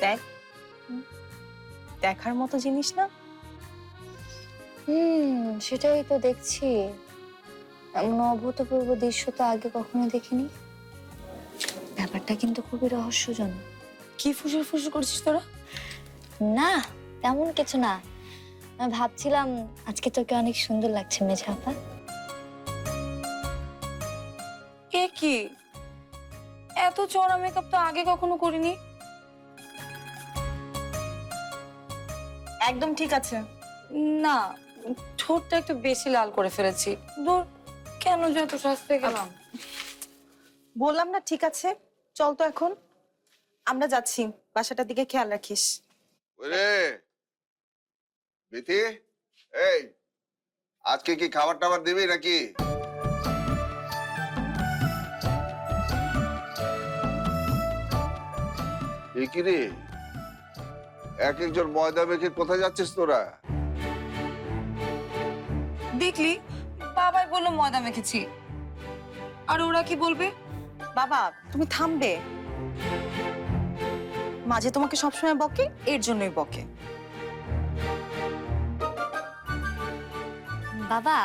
দেখ। দেখার মতো জিনিস না? হুম সেটাই তো দেখছি। এমন অভূতপূর্ব দৃশ্য তো আগে কখনো দেখিনি। ব্যাপারটা কিন্তু খুবই রহস্যজনক। কি ফুসুর ফুসুর করছিস তোরা? না তেমন কিছু না। আমি ভাবছিলাম আজকে তোকে অনেক সুন্দর লাগছে মেঝাপা কে কি? এত চড়া মেকআপ তো আগে কখনো করিনি। একদম ঠিক আছে। না ঠোঁটটা একটু বেশি লাল করে ফেলেছি। দূর কেন যে এত সস্তে গেলাম? বললাম না ঠিক আছে চল তো এখন। আমরা যাচ্ছি বাসাটার দিকে খেয়াল রাখিস। ওরে বিথি এই আজকে কি খাবার টাবার দিবি নাকি? কি রে? এক একজন ময়দা মেখে কোথায় যাচ্ছিস তোরা? দেখলি বাবাই বলল ময়দা মেখেছি। আর ওরা কি বলবে? বাবা তুমি থামবে। মাঝে তোমাকে সবসময় বকে এর জন্যই বকে। বাবা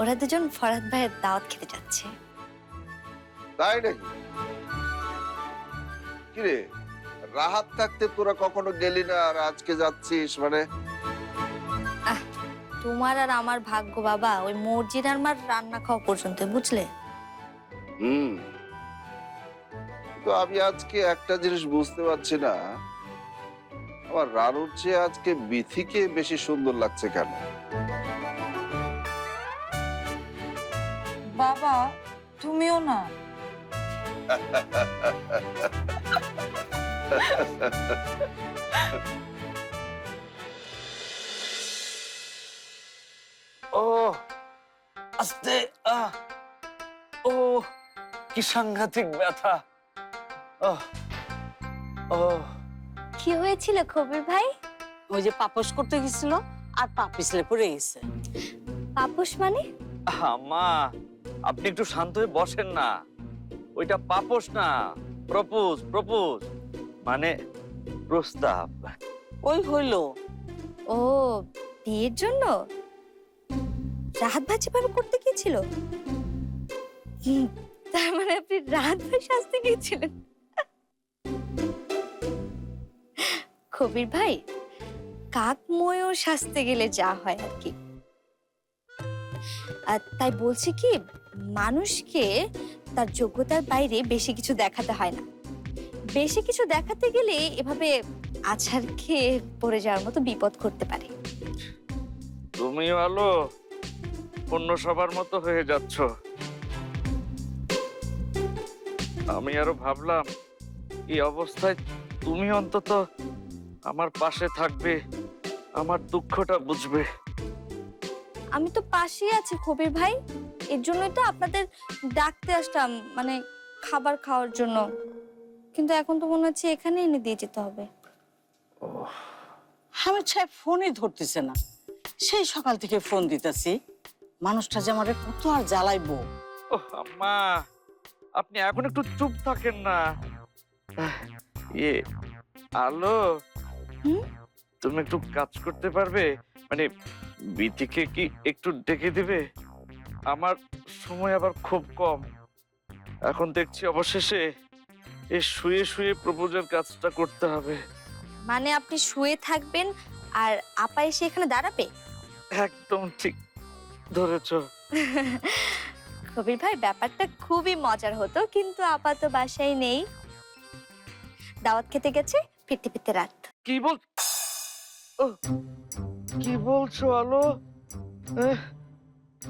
ওরা দুজন ফরাদ ভাইয়ের দাওয়াত খেতে যাচ্ছে। তাই নাকি? কিরে রাহাত থাকতে তোরা কখনো গেলি না আর আজকে যাচ্ছিস? মানে তোমার আর আমার ভাগ্য বাবা ওই মর্জিনার মার রান্না খাওয়া পর্যন্ত বুঝলে? হুম। তো আমি আজকে একটা জিনিস বুঝতে পারছি না। আমার রানুর চেয়ে আজকে বিথিকে বেশি সুন্দর লাগছে কেন? বাবা তুমিও না। ও আস্তে আহ ও কি সাংঘাতিক ব্যথা। ও ও কি হয়েছিল কবির ভাই? ওই যে পাপস করতে গেছিল আর পা পিছলে পড়ে গেছে। পাপুস মানে? মা আপনি একটু শান্ত হয়ে বসেন না। ওইটা পাপোস না প্রপোজ প্রপোজ মানে প্রস্তাব। ওই হইল। ও বিয়ের জন্য? যেভাবে করতে গিয়েছিল? হুম, তার মানে আপনি ভাই সাজতে গিয়েছিলেন? কবির ভাই কাক ময়ূর সাজতে গেলে যা হয় আর কি। আর তাই বলছি কি মানুষকে তার যোগ্যতার বাইরে বেশি কিছু দেখাতে হয় না। বেশি কিছু দেখাতে গেলে এভাবে আছাড় খেয়ে পড়ে যাওয়ার মতো বিপদ করতে পারে। তুমি ভালো অন্য সবার মতো হয়ে যাচ্ছ। আমি আরও ভাবলাম এই অবস্থায় তুমি অন্তত আমার পাশে থাকবে আমার দুঃখটা বুঝবে। আমি তো পাশেই আছি কবির ভাই। এর জন্যই তো আপনাদের ডাকতে আসতাম মানে খাবার খাওয়ার জন্য। কিন্তু এখন তো মনে হচ্ছে এখানে এনে দিয়ে যেতে হবে। আমি সাহেব ফোনই ধরতেছে না। সেই সকাল থেকে ফোন দিতেছি। মানুষটা যে আমারে কত আর জ্বালাইবো। ও আম্মা আপনি এখন একটু চুপ থাকেন না। ইয়ে আলো তুমি একটু কাজ করতে পারবে? মানে বিটিকে কি একটু ডেকে দিবে? আমার সময় আবার খুব কম। এখন দেখছি অবশেষে এ শুয়ে শুয়ে প্রপোজের কাজটা করতে হবে। মানে আপনি শুয়ে থাকবেন আর আপা এসে এখানে দাঁড়াবে? একদম ঠিক। ধরেছো। কবির ভাই ব্যাপারটা খুবই মজার হতো কিন্তু আপাত বাসায় নেই। দাওয়াত খেতে গেছে ফিরতে ফিরতে রাত। কি বল কি বলছো আলো?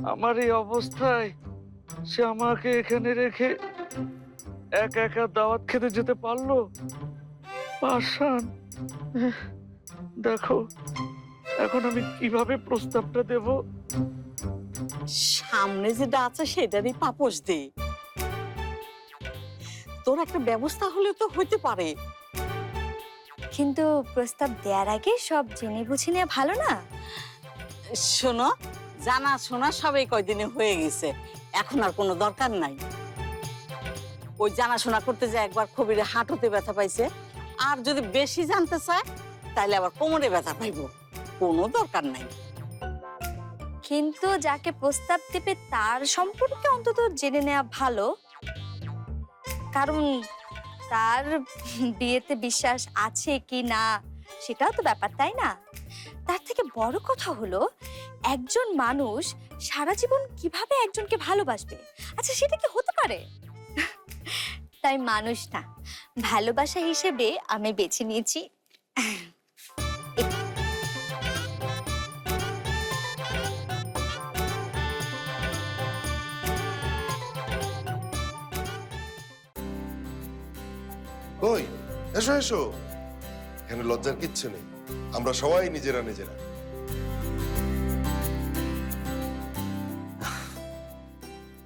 আমার এই অবস্থায় সে আমাকে এখানে রেখে একা একা দাওয়াত খেতে যেতে পারল? এহ, দেখো এখন আমি কীভাবে প্রস্তাবটা দেব? সামনে যেটা আছে সেটারই পাপস দে। তোর একটা ব্যবস্থা হলে তো হইতে পারে। কিন্তু প্রস্তাব দেওয়ার আগে সব জেনে বুঝে নেওয়া ভালো না? শোনো জানা শোনা সবাই কয়দিনে হয়ে গেছে। এখন আর কোনো দরকার নাই। ওই জানাশোনা করতে যে একবার খবিরে হাঁটুতে ব্যথা পাইছে আর যদি বেশি জানতে চায় তাহলে আবার কোমরে ব্যথা পাইব। কোনো দরকার নাই। কিন্তু যাকে প্রস্তাব দেবে তার সম্পর্কে অন্তত জেনে নেওয়া ভালো। কারণ তার বিয়েতে বিশ্বাস আছে কি না, সেটাও তো ব্যাপার, তাই না? তার থেকে বড় কথা হলো, একজন মানুষ সারা জীবন কীভাবে একজনকে ভালোবাসবে? আচ্ছা সেটা কি হতে পারে? তাই মানুষ না, ভালোবাসা হিসেবে আমি বেছে নিয়েছি। কই? এসো এসো। এখানে লজ্জার কিচ্ছু নেই। আমরা সবাই নিজেরা নিজেরা।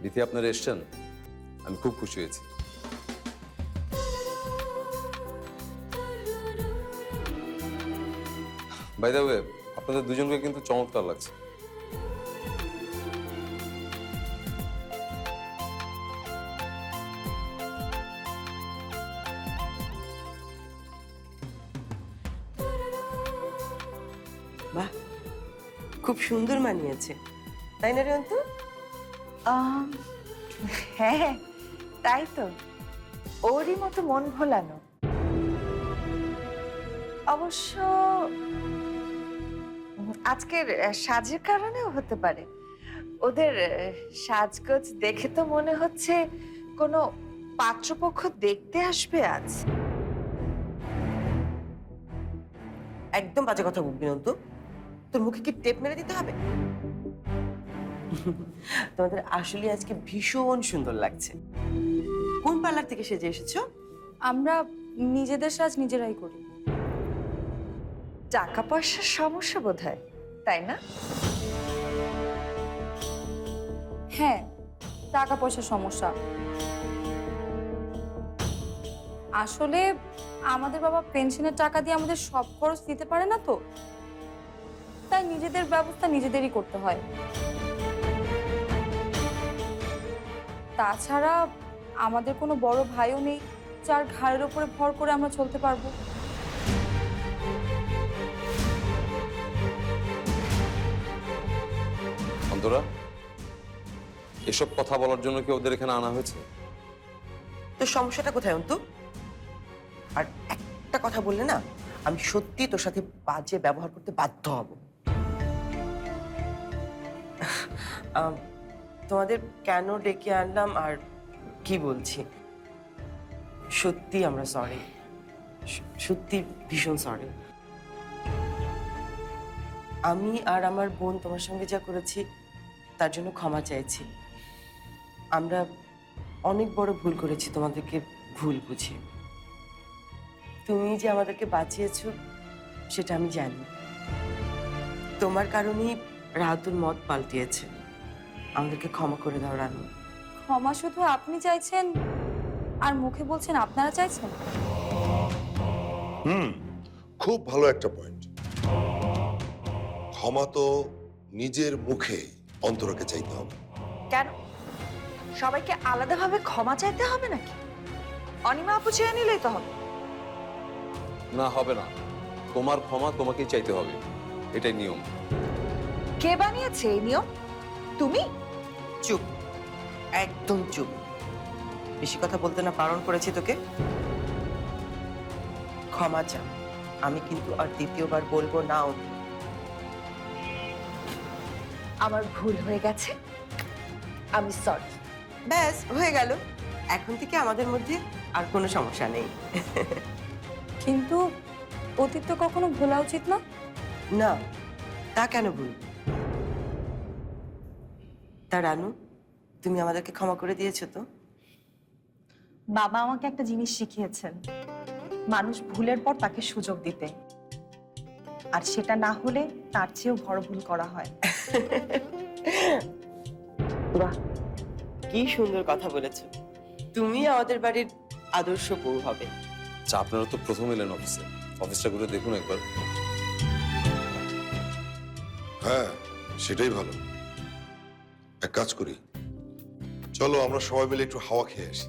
বিথি আপনারা এসছেন। আমি খুব খুশি হয়েছি। বাই আপনাদের দুজনকে কিন্তু চমৎকার লাগছে। সুন্দর মানিয়েছে। তাই না রেন্তু আম, হ্যাঁ তাই তো। ওরই মতো মন ভোলানো। অবশ্য আজকের সাজের কারণেও হতে পারে। ওদের সাজগোজ দেখে তো মনে হচ্ছে কোনো পাত্রপক্ষ দেখতে আসবে আজ। একদম বাজে কথা বলবি নন্তু তোর মুখে কি টেপ মেরে দিতে হবে? তোমাদের আসলে আজকে ভীষণ সুন্দর লাগছে। কোন পার্লার থেকে সেজে এসেছ? আমরা নিজেদের সাজ নিজেরাই করি। টাকা পয়সার সমস্যা বোধ হয় তাই না? হ্যাঁ টাকা পয়সার সমস্যা। আসলে আমাদের বাবা পেনশনের টাকা দিয়ে আমাদের সব খরচ দিতে পারে না তো? তাই নিজেদের ব্যবস্থা নিজেদেরই করতে হয়। তাছাড়া আমাদের কোনো বড় ভাইও নেই যার ঘাড়ের ওপরে ভর করে আমরা চলতে পারব। অন্তরা এসব কথা বলার জন্য কি ওদের এখানে আনা হয়েছে? তোর সমস্যাটা কোথায় অন্তু? আর একটা কথা বললে না আমি সত্যি তোর সাথে বাজে ব্যবহার করতে বাধ্য হব। তোমাদের কেন ডেকে আনলাম আর কি বলছি? সত্যি আমরা সরি সত্যি ভীষণ সরি আমি আর আমার বোন তোমার সঙ্গে যা করেছি, তার জন্য ক্ষমা চাইছি। আমরা অনেক বড় ভুল করেছি, তোমাদেরকে ভুল বুঝি। তুমি যে আমাদেরকে বাঁচিয়েছো, সেটা আমি জানি। তোমার কারণেই রাহাতুল মত পাল্টিয়েছে। আমাদেরকে ক্ষমা করে দাও রানু। ক্ষমা শুধু আপনি চাইছেন আর মুখে বলছেন আপনারা চাইছেন? হুম খুব ভালো একটা পয়েন্ট ক্ষমা তো নিজের মুখে অন্তরকে চাইতে হবে। কেন? সবাইকে আলাদাভাবে ক্ষমা চাইতে হবে নাকি? অনিমা আপু চেয়ে নিলেই তো হবে। না হবে না। তোমার ক্ষমা তোমাকেই চাইতে হবে। এটাই নিয়ম। কে বানিয়েছে এই নিয়ম? তুমি? চুপ একদম চুপ। বেশি কথা বলতে না বারণ করেছি তোকে? ক্ষমা চা আমি কিন্তু আর দ্বিতীয়বার বলব না। আমার ভুল হয়ে গেছে? আমি সরি ব্যাস হয়ে গেল। এখন থেকে আমাদের মধ্যে আর কোনো সমস্যা নেই। কিন্তু অতীত তো কখনো ভোলা উচিত না? না তা কেন ভুল তা রানু তুমি আমাদেরকে ক্ষমা করে দিয়েছ তো? বাবা আমাকে একটা জিনিস শিখিয়েছেন মানুষ ভুলের পর তাকে সুযোগ দিতে। আর সেটা না হলে তার চেয়েও বড় ভুল করা হয়। বাহ কি সুন্দর কথা বলেছ। তুমি আমাদের বাড়ির আদর্শ বউ হবে। আচ্ছা আপনারা তো প্রথম এলেন অফিসে। অফিসটা ঘুরে দেখুন একবার। হ্যাঁ সেটাই ভালো। এক কাজ করি। চলো আমরা সবাই মিলে একটু হাওয়া খেয়ে আসি।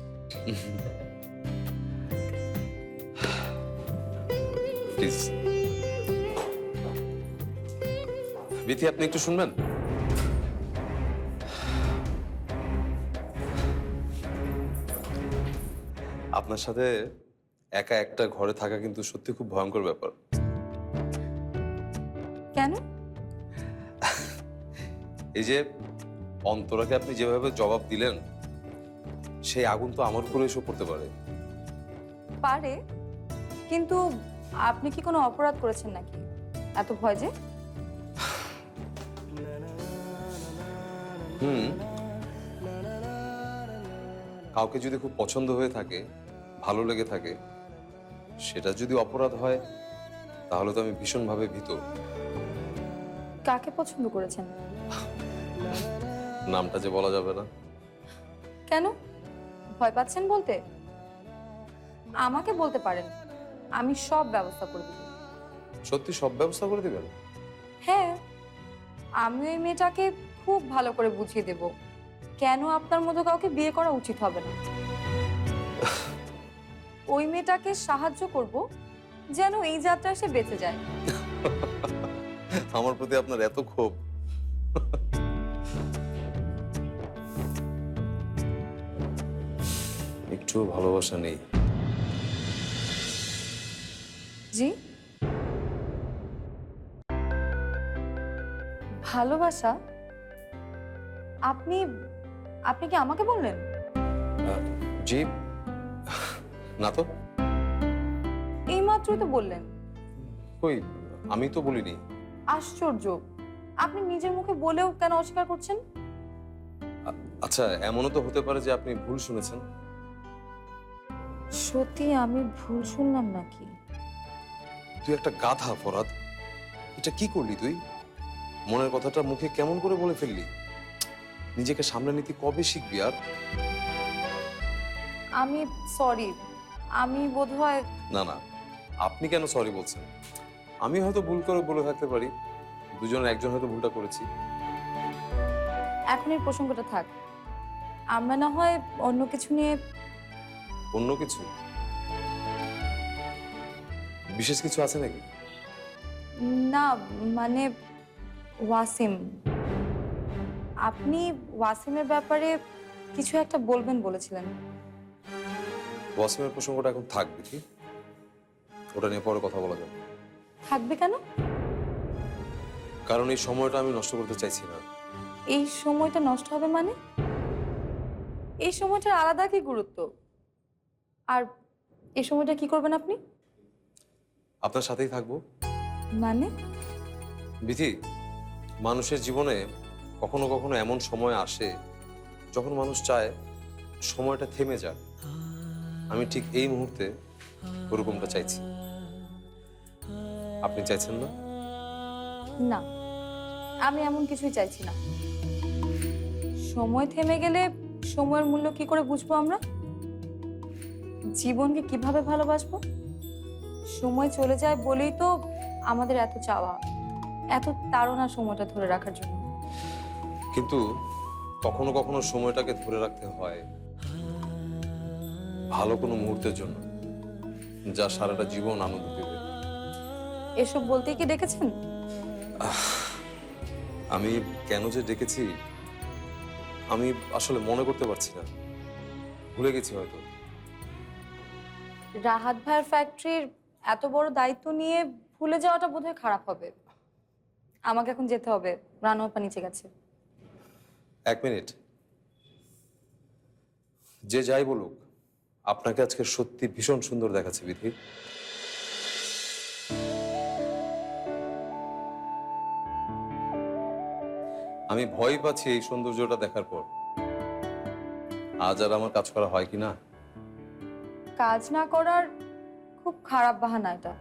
প্লিজ বিথি আপনি একটু শুনবেন? আপনার সাথে একা একটা ঘরে থাকা কিন্তু সত্যি খুব ভয়ঙ্কর ব্যাপার। কেন? এই যে অন্তরাকে আপনি যেভাবে জবাব দিলেন সেই আগুন তো আমার উপরে এসে পড়তে পারে। পারে কিন্তু আপনি কি কোনো অপরাধ করেছেন নাকি? এত ভয় যে? হুম। কাউকে যদি খুব পছন্দ হয়ে থাকে ভালো লেগে থাকে সেটা যদি অপরাধ হয় তাহলে তো আমি ভীষণভাবে ভীত। কাকে পছন্দ করেছেন? নামটা যে বলা যাবে না। কেন? ভয় পাচ্ছেন বলতে? আমাকে বলতে পারেন আমি সব ব্যবস্থা করে দেব। সত্যি সব ব্যবস্থা করে দিবেন? হ্যাঁ আমি ওই মেয়েটাকে খুব ভালো করে বুঝিয়ে দেব। কেন আপনার মতো কাউকে বিয়ে করা উচিত হবে না? ওই মেয়েটাকে সাহায্য করব যেন এই যাত্রা সে বেঁচে যায়। আমার প্রতি আপনার এত ক্ষোভ। একটুও ভালোবাসা নেই। জি? ভালোবাসা? আপনি আপনি কি আমাকে বললেন? জি। না তো। এই মাত্রই তো বললেন। কই? আমি তো বলিনি। আশ্চর্য। আপনি নিজের মুখে বলেও কেন অস্বীকার করছেন? আচ্ছা এমনও তো হতে পারে যে আপনি ভুল শুনেছেন। সত্যি আমি ভুল শুনলাম নাকি? তুই একটা গাধা ফরাদ এটা কি করলি তুই? মনের কথাটা মুখে কেমন করে বলে ফেললি? নিজেকে সামনে নিতে কবে শিখবি আর? আমি সরি আমি বোধহয় না না আপনি কেন সরি বলছেন? আমি হয়তো ভুল করে বলে থাকতে পারি। দুজনের একজন হয়তো ভুলটা করেছি। এখন এই প্রসঙ্গটা থাক। আমরা না হয় অন্য কিছু নিয়ে অন্য কিছু? বিশেষ কিছু আছে নাকি? না মানে ওয়াসিম। আপনি ওয়াসিমের ব্যাপারে কিছু একটা বলবেন বলেছিলেন। ওয়াসিমের প্রসঙ্গটা এখন থাকবে কি? ওটা নিয়ে পরে কথা বলা যাবে। থাকবে কেন? কারণ এই সময়টা আমি নষ্ট করতে চাইছি না। এই সময়টা নষ্ট হবে মানে? এই সময়টার আলাদা কি গুরুত্ব? আর এই সময়টা কি করবেন আপনি? আপনার সাথেই থাকব। মানে? বিধি মানুষের জীবনে কখনো কখনো এমন সময় আসে যখন মানুষ চায় সময়টা থেমে যাক। আমি ঠিক এই মুহূর্তে ওরকমটা চাইছি। আপনি চাইছেন না? না আমি এমন কিছুই চাইছি না। সময় থেমে গেলে সময়ের মূল্য কি করে বুঝব আমরা? জীবনকে কীভাবে ভালোবাসবো? সময় চলে যায় বলেই তো আমাদের এত চাওয়া এত তাড়না সময়টা ধরে রাখার জন্য। কিন্তু কখনো কখনো সময়টাকে ধরে রাখতে হয় ভালো কোনো মুহূর্তের জন্য যা সারাটা জীবন আনন্দ দেবে। এসব বলতেই কি ডেকেছেন? আমি কেন যে ডেকেছি আমি আসলে মনে করতে পারছি না। ভুলে গেছি হয়তো। রাহাত ভাইয়ের ফ্যাক্টরির এত বড় দায়িত্ব নিয়ে ভুলে যাওয়াটা বোধহয় খারাপ হবে। আমাকে এখন যেতে হবে। রানোয়াপা নিচে গেছে। এক মিনিট। যে যাই বলুক, আপনাকে আজকে সত্যি ভীষণ সুন্দর দেখাচ্ছে বিধি। আমি ভয় পাচ্ছি এই সৌন্দর্যটা দেখার পর। আজ আর আমার কাজ করা হয় কি না? কাজ না করার খুব খারাপ বাহানা এটা।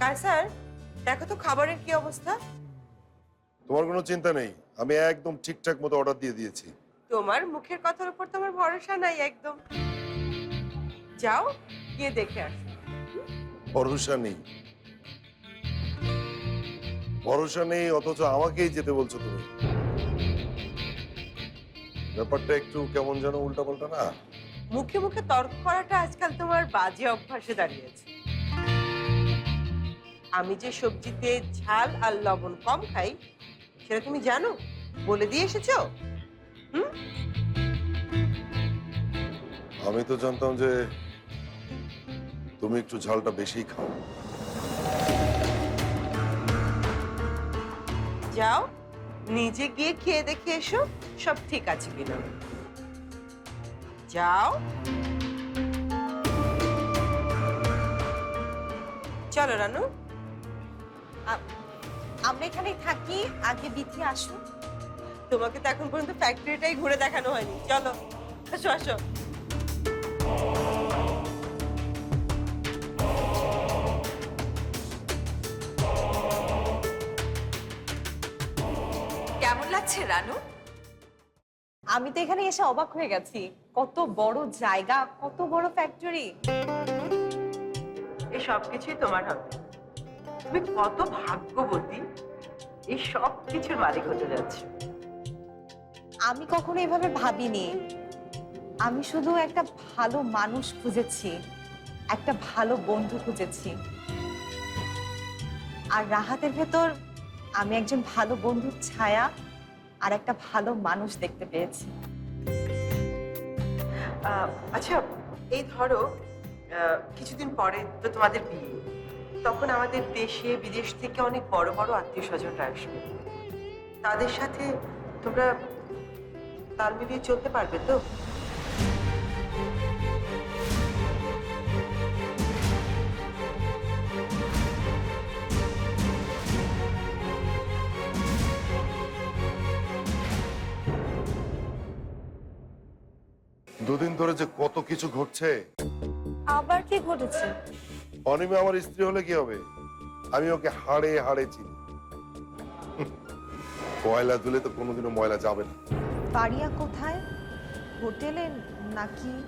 কায়সার দেখো তো খাবারের কি অবস্থা? তোমার কোনো চিন্তা নেই আমি একদম ঠিকঠাক মতো অর্ডার দিয়ে দিয়েছি। তোমার মুখের কথার উপর তোমার ভরসা নাই একদম। যাও গিয়ে দেখে আসো। ভরসা নেই। ভরসা নেই অথচ আমাকেই যেতে বলছো তুমি। ব্যাপারটা একটু কেমন যেন উল্টাপাল্টা না? মুখে মুখে তর্ক করাটা আজকাল তোমার বাজে অভ্যাসে দাঁড়িয়েছে। আমি যে সবজিতে ঝাল আর লবণ কম খাই সেটা তুমি জানো। বলে দিয়ে এসেছ? আমি তো জানতাম যে তুমি একটু ঝালটা বেশি খাও। যাও নিজে গিয়ে খেয়ে দেখে এসো সব ঠিক আছে কিনা। যাও। চলো রানু। আমরা এখানেই থাকি আগে বিথি আসুন তোমাকে তো এখন পর্যন্ত ফ্যাক্টরিটাই ঘুরে দেখানো হয়নি। চলো আসো আসো। কেমন লাগছে রানু? আমি তো এখানে এসে অবাক হয়ে গেছি। কত বড় জায়গা কত বড় ফ্যাক্টরি এই সব কিছুই তোমার হবে। তুমি কত ভাগ্যবতী। এই সব কিছুর মালিক হতে যাচ্ছে। আমি কখনো এভাবে ভাবিনি। আমি শুধু একটা ভালো মানুষ খুঁজেছি একটা ভালো বন্ধু খুঁজেছি। আর রাহাতের ভেতর আমি একজন ভালো বন্ধুর ছায়া আর একটা ভালো মানুষ দেখতে পেয়েছি। আহ, আচ্ছা এই ধরো আহ, কিছুদিন পরে তো তোমাদের বিয়ে। তখন আমাদের দেশে বিদেশ থেকে অনেক বড় বড় আত্মীয় স্বজনরা আসবে। তাদের সাথে তোমরা তাল মিলিয়ে চলতে পারবে তো? দুদিন ধরে যে কত কিছু ঘটছে। আবার কি ঘটেছে? অনিমে আমার স্ত্রী হলে কি হবে? আমি ওকে হাড়ে হাড়ে চিনি। ময়লা তুলে তো কোনোদিনও ময়লা যাবে না। বাড়িয়া কোথায়? হোটেলে নাকি?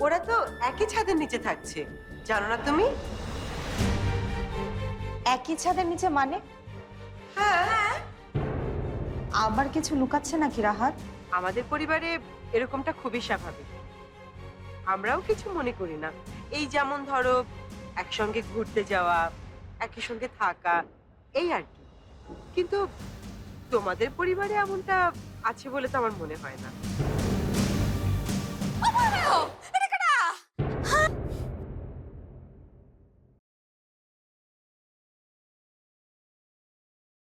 ওরা তো একই ছাদের নিচে থাকছে। জানো না তুমি? একই ছাদের নিচে মানে? হ্যাঁ। আবার কিছু লুকাচ্ছে নাকি রাহাত? আমাদের পরিবারে এরকমটা খুবই স্বাভাবিক। আমরাও কিছু মনে করি না। এই যেমন ধরো একসঙ্গে ঘুরতে যাওয়া, একই সঙ্গে থাকা, এই আর কি। কিন্তু তোমাদের পরিবারে এমনটা আছে বলে তো আমার মনে হয় না।